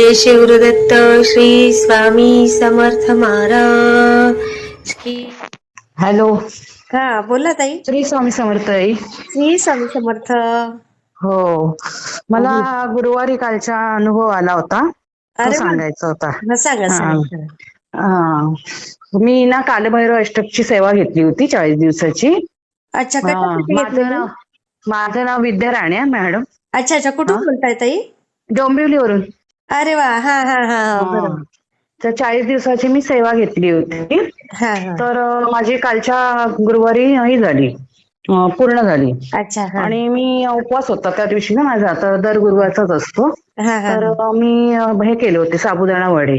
जय Shivdatta Shri Swami Samarth Maharaj hello. हा बोला ताई. श्री स्वामी समर्थ आई. श्री स्वामी समर्थ. हो. मला गुरुवारी कालचा अनुभव आला होता. तो. सांगायचा होता. सांगा. मी ना कालभैरव अष्टकची सेवा घेतली होती चाळीस दिवसाची. अच्छा माझं? नाव माझं नाव विद्या राणे मॅडम. अच्छा अच्छा. कुठून. बोलताय ताई? डोंबिवलीवरून. अरे वा हा हा हा हा. बरोबर. तर चाळीस दिवसाची मी सेवा घेतली होती. हा हा. तर अं, माझी कालच्या गुरुवारी ही झाली. अं, पूर्ण झाली. अच्छा हा. आणि मी उपवास होता त्या दिवशी ना माझा. तर दर गुरुवारचाच असतो. हा हा. तर अं, मी अं, हे केले होते साबुदाणा वडे.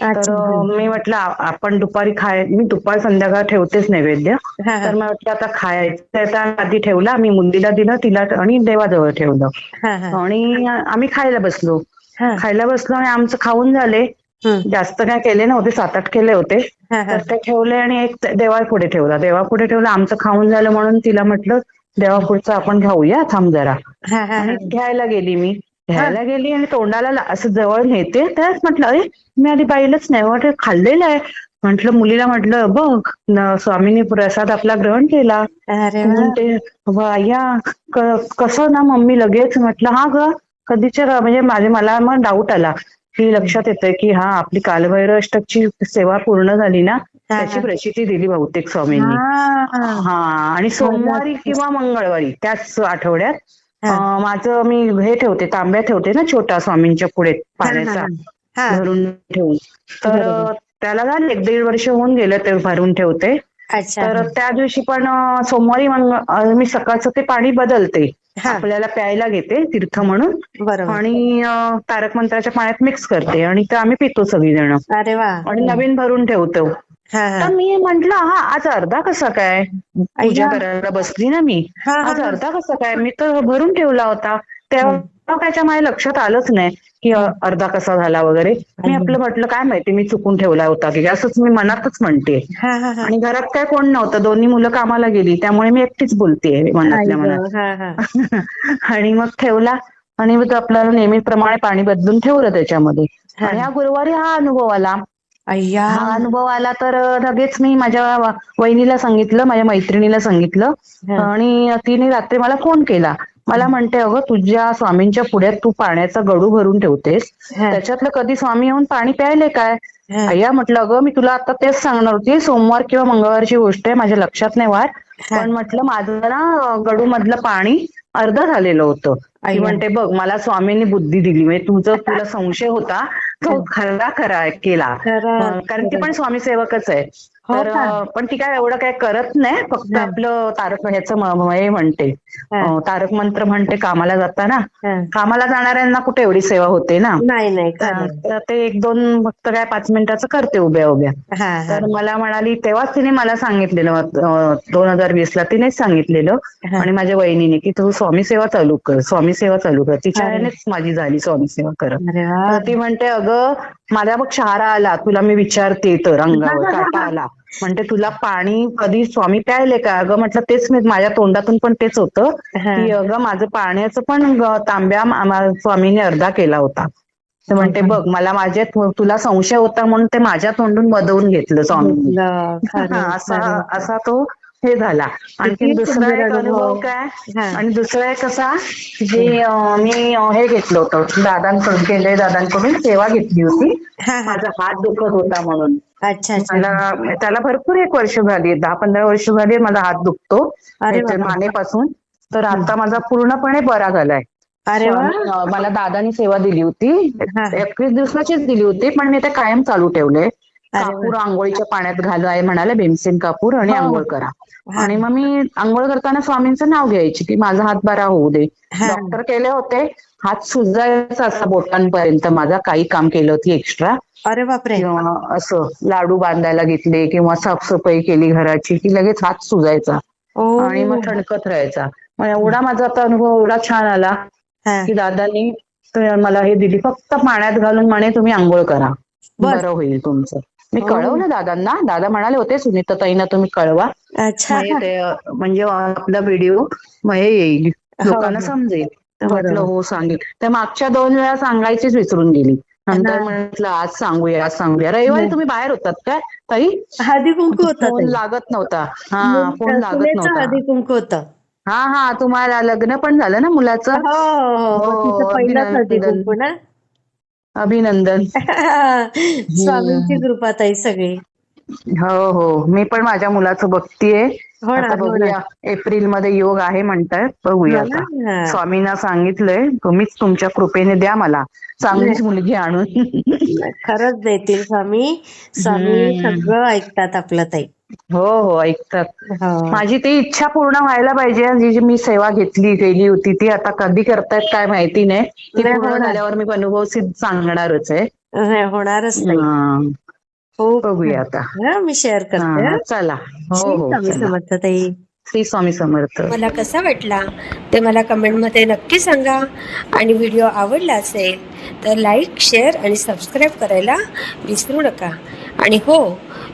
तर अच्छा अं, मी म्हटलं आ- आपण दुपारी खाय मी दुपार संध्याकाळ ठेवतेच नैवेद्य. हा हा. तर मग म्हटलं आता खायचं तर आधी ठेवला. मी मुलीला दिलं तिला आणि देवाजवळ ठेवलं. हा हा. आणि आम्ही खायला बसलो. खायला बसलो आणि आमचं खाऊन झाले. जास्त काय केले नव्हते सात आठ केले होते. तर ते ठेवले आणि एक देवापुढे ठेवला. देवापुढे ठेवलं आमचं खाऊन झालं म्हणून तिला म्हटलं देवापुढचं आपण घेऊया थांब जरा. घ्यायला गेली मी. घ्यायला गेली आणि तोंडाला असं जवळ नेते त्याच म्हटलं अरे मी आधी पाहिलंच नाही वाटत खाल्लेलं आहे. म्हटलं मुलीला म्हटलं बघ स्वामींनी प्रसाद आपला ग्रहण केला. म्हणते या कसं ना मम्मी लगेच? म्हटलं हा ग कधीच्या म्हणजे माझे मला मग डाऊट आला की लक्षात येतंय की हा आपली कालभैरव अष्टकची सेवा पूर्ण झाली ना त्याची प्रचिती दिली बहुतेक स्वामींनी. हा. हा आणि सोमवारी किंवा मंगळवारी त्याच आठवड्यात हा. अं, माझं मी हे ठेवते तांब्या ठेवते ना छोटा स्वामींच्या पुढे पाण्याचा हा. भरून ठेवून. तर बरोबर. त्याला झाले एक दीड वर्ष होऊन गेलं ते भरून ठेवते. अच्छा. तर त्या दिवशी पण अं, सोमवारी मंग अं, मी सकाळचं ते पाणी बदलते. हा आपल्याला प्यायला घेते तीर्थ म्हणून. आणि तारक मंत्राच्या पाण्यात मिक्स करते आणि ते आम्ही पितो सगळीजण. अरे वा. आणि नवीन भरून ठेवतो. तर मी म्हंटल हा आज अर्धा कसा काय? पूजा. करायला बसली ना मी. आज हा. अर्धा कसा काय? मी तर भरून ठेवला होता. तेव्हा त्याच्या माझ्या लक्षात आलंच नाही की अर्धा कसा झाला वगैरे. मी. आपलं म्हटलं काय माहिती मी चुकून ठेवला होता की असंच मी मनातच म्हणते. हा हा हा. आणि घरात काय कोण नव्हतं दोन्ही मुलं कामाला गेली त्यामुळे मी एकटीच बोलतेय मनातल्या मनात. हा हा. आणि मग ठेवला आणि मग आपल्याला नेहमीप्रमाणे पाणी बदलून ठेवलं त्याच्यामध्ये. हा. आणि ह्या गुरुवारी हा अनुभव आला. अय्या. हा अनुभव आला तर लगेच मी माझ्या वहिनीला सांगितलं माझ्या मैत्रिणीला सांगितलं. हा. आणि तिने रात्री मला फोन केला. मला म्हणते अगं तुझ्या स्वामींच्या पुढ्यात तू पाण्याचा गडू भरून ठेवतेस. त्याच्यातलं कधी स्वामी येऊन पाणी प्यायले काय. अय्या म्हटलं अगं मी तुला आता तेच सांगणार होती सोमवार किंवा मंगळवारची गोष्ट आहे माझ्या लक्षात नाही वार. पण म्हटलं माझं ना गडू मधलं पाणी अर्ध झालेलं होतं ती अय्या. म्हणते बघ मला स्वामींनी बुद्धी दिली म्हणजे तुझं तुला संशय होता तो खरा खरा केला. खरं. अं, कारण ती पण स्वामी सेवकच आहे. हो तर पण ती काय एवढं काय करत नाही फक्त हा. आपलं तारक ह्याचं हे म्हणते. हा. तारक मंत्र म्हणते कामाला जाताना हा. कामाला जाणाऱ्यांना कुठे एवढी सेवा होते ना? नाही नाही खरं. ते एक दोन फक्त काय पाच मिनिटाचं करते उभ्या उभ्या. हा हा. तर मला म्हणाली तेव्हाच तिने मला सांगितलेलं दोन हजार वीस ला तिनेच सांगितलेलं. हा. आणि माझ्या वहिनीने की तू स्वामी सेवा चालू कर स्वामी सेवा चालू कर. तिच्या माझी झाली स्वामी सेवा करत. ती म्हणते अगं माझ्या बघ शहारा आला. तुला मी विचारते तर अंगावर काटा आला. म्हणते तुला पाणी कधी स्वामी प्यायले का? अगं म्हटलं तेच मी माझ्या तोंडातून पण तेच होतं. की अगं माझं पाण्याचं पण तांब्या स्वामीने अर्धा केला होता. तर म्हणते बघ मला माझ्या तुला संशय होता म्हणून ते माझ्या तोंडून बदवून घेतलं स्वामी असा. असा तो हे झाला. आणखी दुसरा एक अनुभव. काय. आणि दुसरा एक असा जे मी हे घेतलं होतं. दादांकडून केलंय दादांकडून सेवा घेतली होती. माझा हात दुखत होता म्हणून. अच्छा मला त्याला भरपूर एक वर्ष झाली. दहा पंधरा वर्ष झाली माझा हात दुखतो. मानेपासून. तर आता माझा पूर्णपणे बरा झालाय. अरे मला दादानी सेवा दिली होती. एकवीस दिवसाचीच दिली होती पण मी ते कायम चालू ठेवले. कापूर आंघोळीच्या पाण्यात घालाय म्हणाले भीमसेन कापूर आणि हो. आंघोळ करा. आणि मग मी आंघोळ करताना स्वामींचं नाव घ्यायची की माझा हात बरा होऊ दे. डॉक्टर केले होते हात सुजायचा असा बोटांपर्यंत माझा काही काम केलं होती एक्स्ट्रा अरे बापरे. असं लाडू बांधायला घेतले किंवा साफसफाई केली घराची की लगेच हात सुजायचा. आणि मग ठणकत राहायचा. मग एवढा माझा आता अनुभव एवढा छान आला. की दादांनी मला हे दिली. फक्त पाण्यात घालून म्हणे तुम्ही आंघोळ करा. बरं होईल तुमचं. मी हो. कळवलं दादांना. दादा म्हणाले होते सुनीता ताईंना तुम्ही कळवा. अच्छा. म्हणजे आपला व्हिडिओ हे येईल. लोकांना हो. समजेल. तर बरोबर. म्हटलं हो सांगेल. तर मागच्या दोन वेळा सांगायचीच विसरून गेली. नंतर. म्हटलं आज सांगूया आज सांगूया. रविवारी. तुम्ही बाहेर होतात काय ताई? हळदी कुंकू होता फोन लागत नव्हता. हा फोन लागत नव्हता. हळदी कुंकू होतं. हा हा तुम्हाला लग्न पण झालं ना मुलाचं? हो अभिनंदन. स्वामींची कृपा ताई सगळी. हो हो. मी पण माझ्या मुलाचं बघतीये. हो हो एप्रिलमध्ये योग आहे म्हणतायत बघूया हो? आता. हा. स्वामींना सांगितलंय तुम्हीच तुमच्या कृपेने द्या मला. चांगलीच मुलगी आणून. खरंच देतील स्वामी. स्वामी. सगळं ऐकतात आपलं ताई. हो हो ऐकतात. हो. माझी ती इच्छा पूर्ण व्हायला पाहिजे. जी जी मी सेवा घेतली केली होती ती आता कधी करतायत काय माहिती नाही. ती पूर्ण. झाल्यावर मी अनुभव सिद्ध सांगणारच आहे. होणारच हा, हो बघूया आता. हा, मी शेअर करते. चला. हो हो. समर्थ ताई. श्री स्वामी समर्थ. मला कसा वाटला? ते मला कमेंटमध्ये नक्की सांगा. आणि व्हिडिओ आवडला असेल तर लाईक शेअर आणि सबस्क्राईब करायला विसरू नका. आणि हो